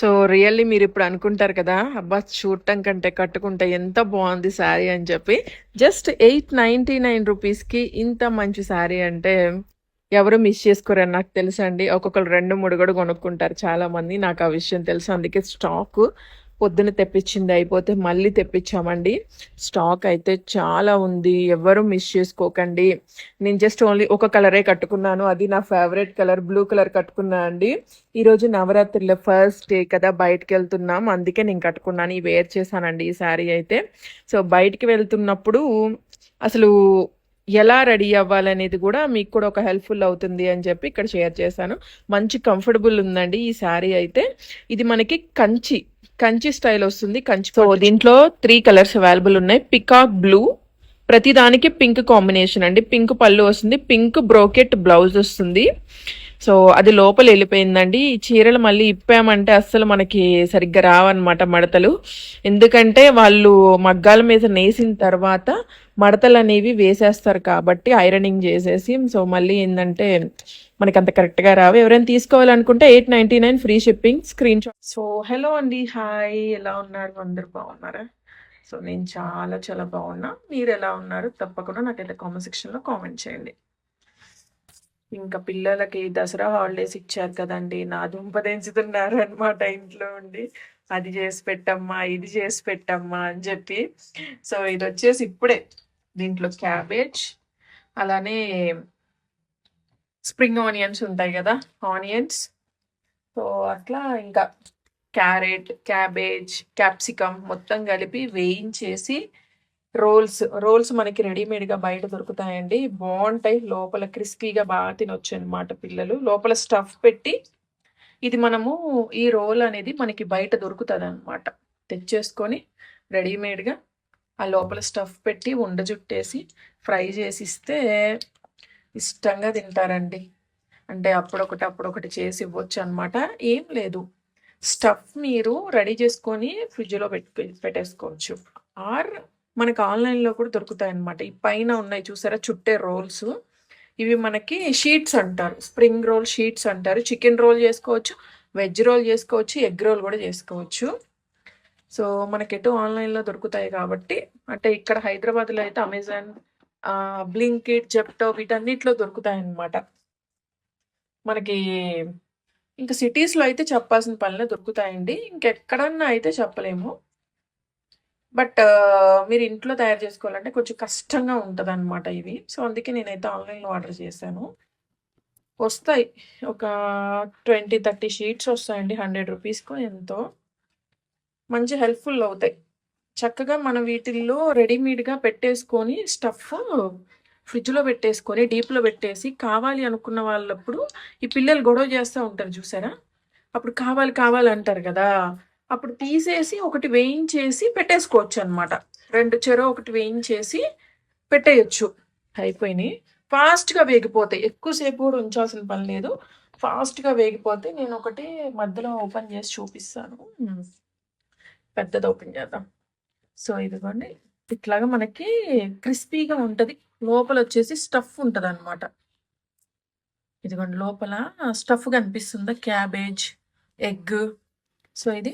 So really మీరు ఇప్పుడు అనుకుంటారు కదా అబ్బా చూడటం కంటే కట్టుకుంటే ఎంత బాగుంది శారీ అని చెప్పి జస్ట్ ఎయిట్ నైంటీ నైన్ రూపీస్కి ఇంత మంచి శారీ అంటే ఎవరు మిస్ చేసుకోరని నాకు తెలుసండి. ఒక్కొక్కరు రెండు మూడు కూడా కొనుక్కుంటారు చాలామంది. నాకు ఆ విషయం తెలుసు. అందుకే స్టాక్. పొద్దున తెప్పించింది అయిపోతే మళ్ళీ తెప్పించామండి. స్టాక్ అయితే చాలా ఉంది. ఎవరు మిస్ చేసుకోకండి. నేను జస్ట్ ఓన్లీ ఒక కలరే కట్టుకున్నాను. అది నా ఫేవరెట్ కలర్ బ్లూ కలర్ కట్టుకున్నా అండి. ఈరోజు నవరాత్రిలో ఫస్ట్ డే కదా బయటకు వెళ్తున్నాం. అందుకే నేను కట్టుకున్నాను. ఈ వేర్ చేశానండి ఈ శారీ అయితే. సో బయటికి వెళ్తున్నప్పుడు అసలు ఎలా రెడీ అవ్వాలనేది కూడా మీకు కూడా ఒక హెల్ప్ఫుల్ అవుతుంది అని చెప్పి ఇక్కడ షేర్ చేశాను. మంచి కంఫర్టబుల్ ఉందండి ఈ శారీ అయితే. ఇది మనకి కంచి కంచి స్టైల్ వస్తుంది కంచి సో దీంట్లో త్రీ కలర్స్ అవైలబుల్ ఉన్నాయి. పికాక్ బ్లూ ప్రతి దానికి పింక్ కాంబినేషన్ అండి. పింక్ పళ్ళు వస్తుంది పింక్ బ్రోకెట్ బ్లౌజ్ వస్తుంది. సో అది లోపల వెళ్ళిపోయిందండి. ఈ చీరలు మళ్ళీ ఇప్పామంటే అస్సలు మనకి సరిగ్గా రావన్నమాట మడతలు. ఎందుకంటే వాళ్ళు మగ్గాల మీద నేసిన తర్వాత మడతలు అనేవి వేసేస్తారు కాబట్టి ఐరనింగ్ చేసేసి సో మళ్ళీ ఏంటంటే మనకి అంత కరెక్ట్గా రావు. ఎవరైనా తీసుకోవాలనుకుంటే eight ninety nine free shipping screenshot. So hello అండి హాయ్. ఎలా ఉన్నారు? అందరు బాగున్నారా? సో నేను చాలా చాలా బాగున్నా. మీరు ఎలా ఉన్నారు? తప్పకుండా నాకైతే కామెంట్ సెక్షన్లో కామెంట్ చేయండి. ఇంకా పిల్లలకి దసరా హాలిడేస్ ఇచ్చారు కదండి. నా దుంప దించుతున్నారు అనమాట ఇంట్లో ఉండి. అది చేసి పెట్టమ్మా ఇది చేసి పెట్టమ్మా అని చెప్పి. సో ఇది వచ్చేసి ఇప్పుడే. దీంట్లో క్యాబేజ్ అలానే స్ప్రింగ్ ఆనియన్స్ ఉంటాయి కదా ఆనియన్స్. సో అట్లా ఇంకా క్యారెట్ క్యాబేజ్ క్యాప్సికమ్ మొత్తం కలిపి వేయించేసి రోల్స్ రోల్స్ మనకి రెడీమేడ్గా బయట దొరుకుతాయండి. బాగుంటాయి లోపల క్రిస్పీగా బాగా తినొచ్చు అనమాట పిల్లలు. లోపల స్టఫ్ పెట్టి ఇది మనము ఈ రోల్ అనేది మనకి బయట దొరుకుతుంది అనమాట తెచ్చేసుకొని రెడీమేడ్గా ఆ లోపల స్టఫ్ పెట్టి ఉండ జుట్టేసి ఫ్రై చేసి ఇస్తే ఇష్టంగా తింటారండి. అంటే అప్పుడొకటి అప్పుడొకటి చేసి ఇవ్వచ్చు అనమాట ఏం లేదు. స్టఫ్ మీరు రెడీ చేసుకొని ఫ్రిడ్జ్లో పెట్టు పెట్టేసుకోవచ్చు. ఆర్ మనకి ఆన్లైన్లో కూడా దొరుకుతాయి అన్నమాట ఈ పైన ఉన్నాయి చూసారా? చుట్టే రోల్స్. ఇవి మనకి షీట్స్ అంటారు. స్ప్రింగ్ రోల్ షీట్స్ అంటారు. చికెన్ రోల్ చేసుకోవచ్చు వెజ్ రోల్ చేసుకోవచ్చు ఎగ్ రోల్ కూడా చేసుకోవచ్చు. సో మనకి ఎటు ఆన్లైన్లో దొరుకుతాయి కాబట్టి అంటే ఇక్కడ హైదరాబాద్లో అయితే అమెజాన్ బ్లింకిట్ జెప్టో వీటన్నిటిలో దొరుకుతాయి అన్నమాట మనకి ఇంకా సిటీస్లో అయితే చెప్పాల్సిన పనులే దొరుకుతాయండి. ఇంకెక్కడన్నా అయితే చెప్పలేము. బట్ మీరు ఇంట్లో తయారు చేసుకోవాలంటే కొంచెం కష్టంగా ఉంటుంది అనమాట ఇవి. సో అందుకే నేనైతే ఆన్లైన్లో ఆర్డర్ చేశాను. వస్తాయి. ఒక ట్వంటీ థర్టీ షీట్స్ వస్తాయండి హండ్రెడ్ రూపీస్కో ఎంతో. మంచి హెల్ప్ఫుల్ అవుతాయి. చక్కగా మన వీటిల్లో రెడీమేడ్గా పెట్టేసుకొని స్టఫ్ ఫ్రిడ్జ్లో పెట్టేసుకొని డీప్లో పెట్టేసి కావాలి అనుకున్న వాళ్ళప్పుడు ఈ పిల్లలు గొడవ చేస్తూ ఉంటారు చూసారా? అప్పుడు కావాలి కావాలి అంటారు కదా? అప్పుడు తీసేసి ఒకటి వేయించేసి పెట్టేసుకోవచ్చు అనమాట రెండు చెరో ఒకటి వేయించేసి పెట్టేయచ్చు. అయిపోయినాయి. ఫాస్ట్గా వేగిపోతాయి ఎక్కువసేపు కూడా ఉంచాల్సిన పని లేదు. ఫాస్ట్గా వేగిపోతే నేను ఒకటి మధ్యలో ఓపెన్ చేసి చూపిస్తాను. పెద్దది ఓపెన్ చేద్దాం. సో ఇదిగోండి. ఇట్లాగా మనకి క్రిస్పీగా ఉంటుంది. లోపల వచ్చేసి స్టఫ్ ఉంటుంది అనమాట ఇదిగోండి లోపల స్టఫ్ కనిపిస్తుందా? Cabbage egg. సో ఇది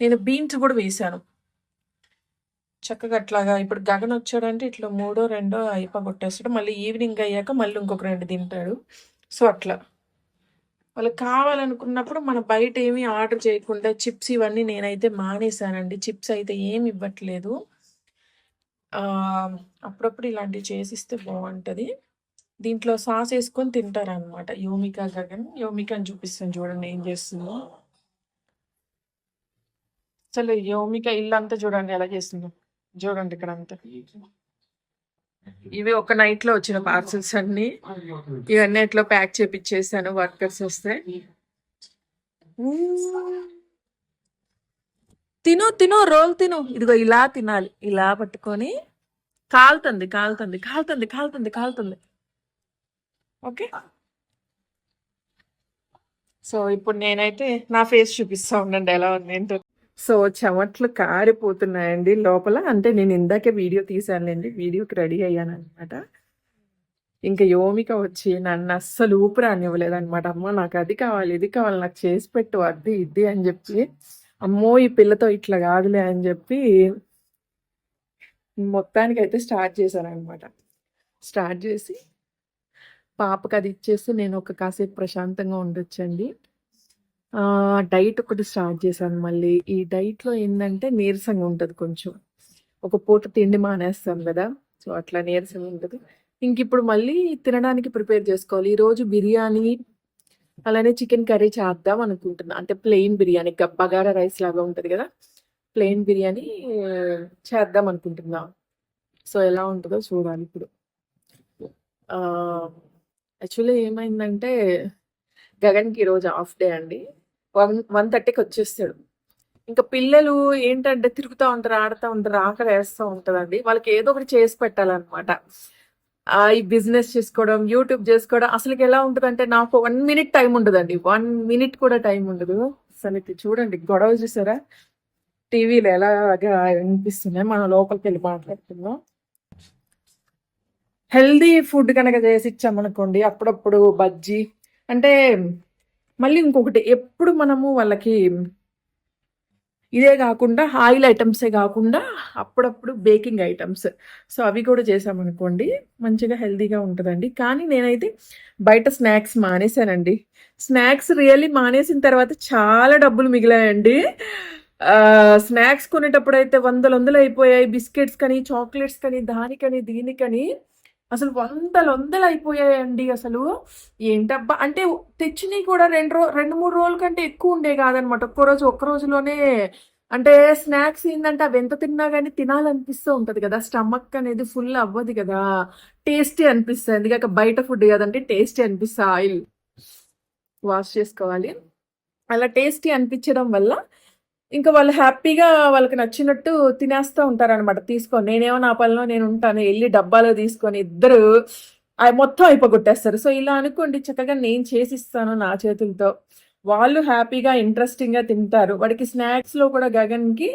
నేను బీన్స్ కూడా వేసాను చక్కగా అట్లాగా ఇప్పుడు గగన్ వచ్చాడంటే ఇట్లా మూడో రెండో అయిపోగొట్టేస్తాడు మళ్ళీ ఈవినింగ్ అయ్యాక మళ్ళీ ఇంకొక రెండు తింటాడు. సో అట్లా. వాళ్ళకి కావాలనుకున్నప్పుడు మన బయట ఏమీ ఆర్డర్ చేయకుండా చిప్స్ ఇవన్నీ నేనైతే మానేశానండి. చిప్స్ అయితే ఏమి ఇవ్వట్లేదు. అప్పుడప్పుడు ఇలాంటివి చేసిస్తే బాగుంటుంది. దీంట్లో సాస్ వేసుకొని తింటారనమాట యోమిక గగన్. యోమికని చూపిస్తాను చూడండి ఏం చేస్తుందో. అసలు యోమిక ఇల్లు అంతా చూడండి ఎలా చేస్తుందో. చూడండి ఇక్కడ అంతా ఇవి ఒక నైట్లో వచ్చిన పార్సల్స్ అన్ని. ఇవన్నీ ఎట్లా ప్యాక్ చేపించేసాను వర్కర్స్ వస్తే. తిను తిను రోల్ తిను. ఇదిగో ఇలా తినాలి. ఇలా పట్టుకొని కాలుతుంది కాలుతుంది కాలుతుంది కాలుతుంది కాలుతుంది. ఓకే? సో ఇప్పుడు నేనైతే నా ఫేస్ చూపిస్తా ఉండండి ఎలా ఉంది ఏంటో. సో చెమట్లు కారిపోతున్నాయండి లోపల. అంటే నేను ఇందాకే వీడియో తీశానులేండి వీడియోకి రెడీ అయ్యాను అనమాట ఇంకా యోమిక వచ్చి నన్ను అస్సలు ఊపిరానివ్వలేదనమాట అమ్మ నాకు అది కావాలి ఇది కావాలి నాకు చేసి పెట్టు అది ఇది అని చెప్పి అమ్మో ఈ పిల్లతో ఇట్లా కాదులే అని చెప్పి మొత్తానికి అయితే స్టార్ట్ చేశాను అనమాట స్టార్ట్ చేసి పాపకి అది ఇచ్చేస్తే నేను ఒక కాసేపు ప్రశాంతంగా ఉండొచ్చండి. డైట్ ఒకటి స్టార్ట్ చేశాను మళ్ళీ. ఈ డైట్లో ఏంటంటే నీరసంగా ఉంటుంది కొంచెం. ఒక పూట తిండి మానేస్తాం కదా సో అట్లా నీరసంగా ఉంటుంది. ఇంక ఇప్పుడు మళ్ళీ తినడానికి ప్రిపేర్ చేసుకోవాలి. ఈరోజు బిర్యానీ అలానే చికెన్ కర్రీ చేద్దాం అనుకుంటున్నా. అంటే ప్లెయిన్ బిర్యానీ గ- బగారా రైస్ లాగా ఉంటుంది కదా ప్లెయిన్ బిర్యానీ చేద్దాం అనుకుంటున్నా. సో ఎలా ఉంటుందో చూడాలి ఇప్పుడు. యాక్చువల్లీ ఏమైందంటే గగన్కి ఈరోజు హాఫ్ డే అండి. వన్ వన్ థర్టీకి వచ్చేస్తాడు. ఇంకా పిల్లలు ఏంటంటే తిరుగుతూ ఉంటారు ఆడుతూ ఉంటారు ఆకలి వేస్తూ ఉంటుందండి. వాళ్ళకి ఏదో ఒకటి చేసి పెట్టాలన్నమాట. ఈ బిజినెస్ చేసుకోవడం యూట్యూబ్ చేసుకోవడం అసలుకి ఎలా ఉంటుంది అంటే నాకు వన్ మినిట్ టైం ఉండదండి. వన్ మినిట్ కూడా టైం ఉండదు. అసలు చూడండి గొడవ చూసారా? టీవీలో ఎలాగా వినిపిస్తున్నాయి? మనం లోపలికి వెళ్ళి మాట్లాడుతున్నాం హెల్దీ ఫుడ్ కనుక చేసి ఇచ్చామనుకోండి అప్పుడప్పుడు బజ్జీ అంటే మళ్ళీ ఇంకొకటి ఎప్పుడు మనము వాళ్ళకి ఇదే కాకుండా ఆయిల్ ఐటమ్సే కాకుండా అప్పుడప్పుడు బేకింగ్ ఐటమ్స్. సో అవి కూడా చేసామనుకోండి మంచిగా హెల్దీగా ఉంటుందండి. కానీ నేనైతే బయట స్నాక్స్ మానేశానండి. స్నాక్స్ రియల్లీ మానేసిన తర్వాత చాలా డబ్బులు మిగిలాయండి. స్నాక్స్ కొనేటప్పుడు అయితే వందలు వందలు అయిపోయాయి బిస్కెట్స్ కానీ చాక్లెట్స్ కానీ దానికని దీనికని. అసలు వందలు వందలు అయిపోయాయండి అసలు. ఏంటబ్బా? అంటే తెచ్చినవి కూడా రెండు రో రెండు మూడు రోజుల కంటే ఎక్కువ ఉండే కాదనమాట. ఒక్క రోజు ఒక్క రోజులోనే అంటే స్నాక్స్ ఏంటంటే అవి ఎంత తిన్నా కానీ తినాలనిపిస్తూ ఉంటుంది కదా. స్టమక్ అనేది ఫుల్ అవ్వదు కదా. టేస్టీ అనిపిస్తుంది. ఎందుకంటే బయట ఫుడ్ కదంటే టేస్టీ అనిపిస్తుంది. ఆయిల్ వాష్ చేసుకోవాలి. అలా టేస్టీ అనిపించడం వల్ల ఇంకా వాళ్ళు హ్యాపీగా వాళ్ళకి నచ్చినట్టు తినేస్తూ ఉంటారనమాట తీసుకొని నేనేమో నా పనిలో నేను ఉంటాను. వెళ్ళి డబ్బాలో తీసుకొని ఇద్దరు అవి మొత్తం అయిపోగొట్టేస్తారు. సో ఇలా అనుకోండి చక్కగా నేను చేసిస్తాను నా చేతులతో. వాళ్ళు హ్యాపీగా ఇంట్రెస్టింగ్గా తింటారు. వాడికి స్నాక్స్లో కూడా గగన్కి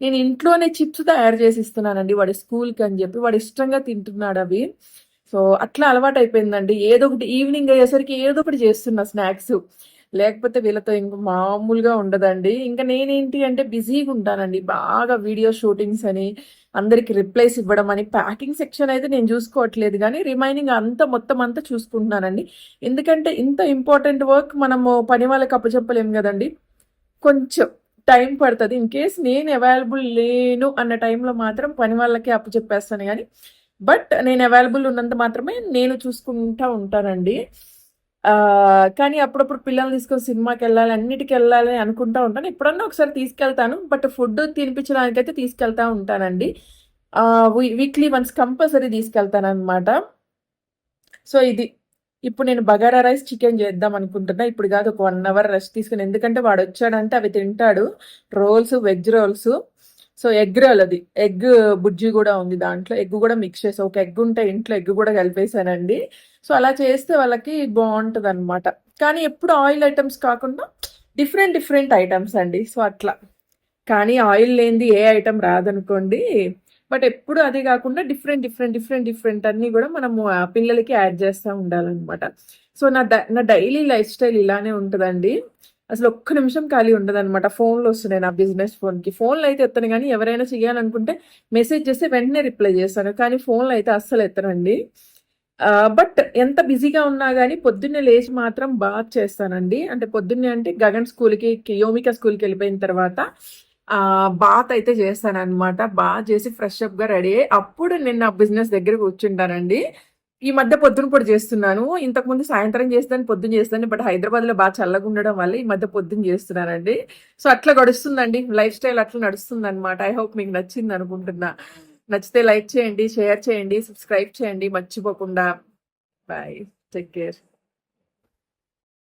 నేను ఇంట్లోనే చిప్స్ తయారు చేసి ఇస్తున్నానండి వాడి స్కూల్కి అని చెప్పి వాడు ఇష్టంగా తింటున్నాడు అవి. సో అట్లా అలవాటు అయిపోయిందండి ఏదో ఒకటి ఈవినింగ్ అయ్యేసరికి ఏదో ఒకటి చేస్తున్నా స్నాక్స్. లేకపోతే వీళ్ళతో ఇంక మామూలుగా ఉండదండి. ఇంకా నేనేంటి అంటే బిజీగా ఉంటానండి. బాగా వీడియో షూటింగ్స్ అని అందరికి రిప్లైస్ ఇవ్వడం అని ప్యాకింగ్ సెక్షన్ అయితే నేను చూసుకోవట్లేదు కానీ రిమైనింగ్ అంతా మొత్తం అంతా చూసుకుంటున్నానండి. ఎందుకంటే ఇంత ఇంపార్టెంట్ వర్క్ మనము పని వాళ్ళకి అప్పచెప్పలేము కదండి. కొంచెం టైం పడుతుంది. ఇన్ కేస్ నేను అవైలబుల్ లేను అన్న టైంలో మాత్రం పని వాళ్ళకే అప్పచెప్పేస్తాను కానీ బట్ నేను అవైలబుల్ ఉన్నంత మాత్రమే నేను చూసుకుంటా ఉంటానండి. కానీ అప్పుడప్పుడు పిల్లల్ని తీసుకొని సినిమాకి వెళ్ళాలి అన్నిటికి వెళ్ళాలి అని అనుకుంటా ఉంటాను. ఎప్పుడన్నా ఒకసారి తీసుకెళ్తాను బట్ ఫుడ్ తినిపించడానికైతే తీసుకెళ్తా ఉంటానండి. వీక్లీ వన్స్ కంపల్సరీ తీసుకెళ్తాను అనమాట సో ఇది ఇప్పుడు నేను బగారా రైస్ చికెన్ చేద్దాం అనుకుంటున్నా. ఇప్పుడు కాదు ఒక వన్ అవర్ రెస్ట్ తీసుకుని ఎందుకంటే వాడు వచ్చాడంటే అవి తింటాడు. Rolls veg rolls. So egg roll అది. ఎగ్ బుజ్జి కూడా ఉంది దాంట్లో. ఎగ్ కూడా మిక్స్ చేసి ఒక ఎగ్ ఉంటే ఇంట్లో ఎగ్ కూడా కలిపేసానండి సో అలా చేస్తే వాళ్ళకి బాగుంటుంది అనమాట కానీ ఎప్పుడు ఆయిల్ ఐటమ్స్ కాకుండా డిఫరెంట్ డిఫరెంట్ ఐటమ్స్ అండి. సో అట్లా. కానీ ఆయిల్ లేనిది ఏ ఐటమ్ రాదనుకోండి. బట్ ఎప్పుడు అది కాకుండా డిఫరెంట్ డిఫరెంట్ డిఫరెంట్ డిఫరెంట్ అన్నీ కూడా మనము ఆ పిల్లలకి యాడ్ చేస్తూ ఉండాలన్నమాట. సో నా నా డైలీ లైఫ్ స్టైల్ ఇలానే ఉంటుందండి. అసలు ఒక్క నిమిషం ఖాళీ ఉండదు అనమాట ఫోన్లో వస్తున్నాయి నా బిజినెస్ ఫోన్కి. ఫోన్లో అయితే ఎత్తాను కానీ ఎవరైనా చేయాలనుకుంటే మెసేజ్ చేస్తే వెంటనే రిప్లై చేస్తాను. కానీ ఫోన్లో అయితే అస్సలు ఎత్తనండి. బట్ ఎంత బిజీగా ఉన్నా కానీ పొద్దున్నే లేచి మాత్రం బాగా చేస్తానండి. అంటే పొద్దున్నే అంటే గగన్ స్కూల్కి యోమిక స్కూల్కి వెళ్ళిపోయిన తర్వాత బాత్ అయితే చేస్తాను అనమాట బాగా చేసి ఫ్రెష్ అప్గా రెడీ అయ్యి అప్పుడు నేను నా బిజినెస్ దగ్గర కూర్చుంటానండి. ఈ మధ్య పొద్దున పొడి చేస్తున్నాను. ఇంతకుముందు సాయంత్రం చేస్తాను పొద్దున చేస్తాను బట్ హైదరాబాద్లో బాగా చల్లగా ఉండడం వల్ల ఈ మధ్య పొద్దున చేస్తున్నానండి. సో అట్లా గడుస్తుందండి. లైఫ్ స్టైల్ అట్లా నడుస్తుంది అనమాట ఐ హోప్ మీకు నచ్చింది అనుకుంటున్నా. నచ్చితే లైక్ చేయండి షేర్ చేయండి సబ్స్క్రైబ్ చేయండి. మర్చిపోకుండా. బాయ్. Take care.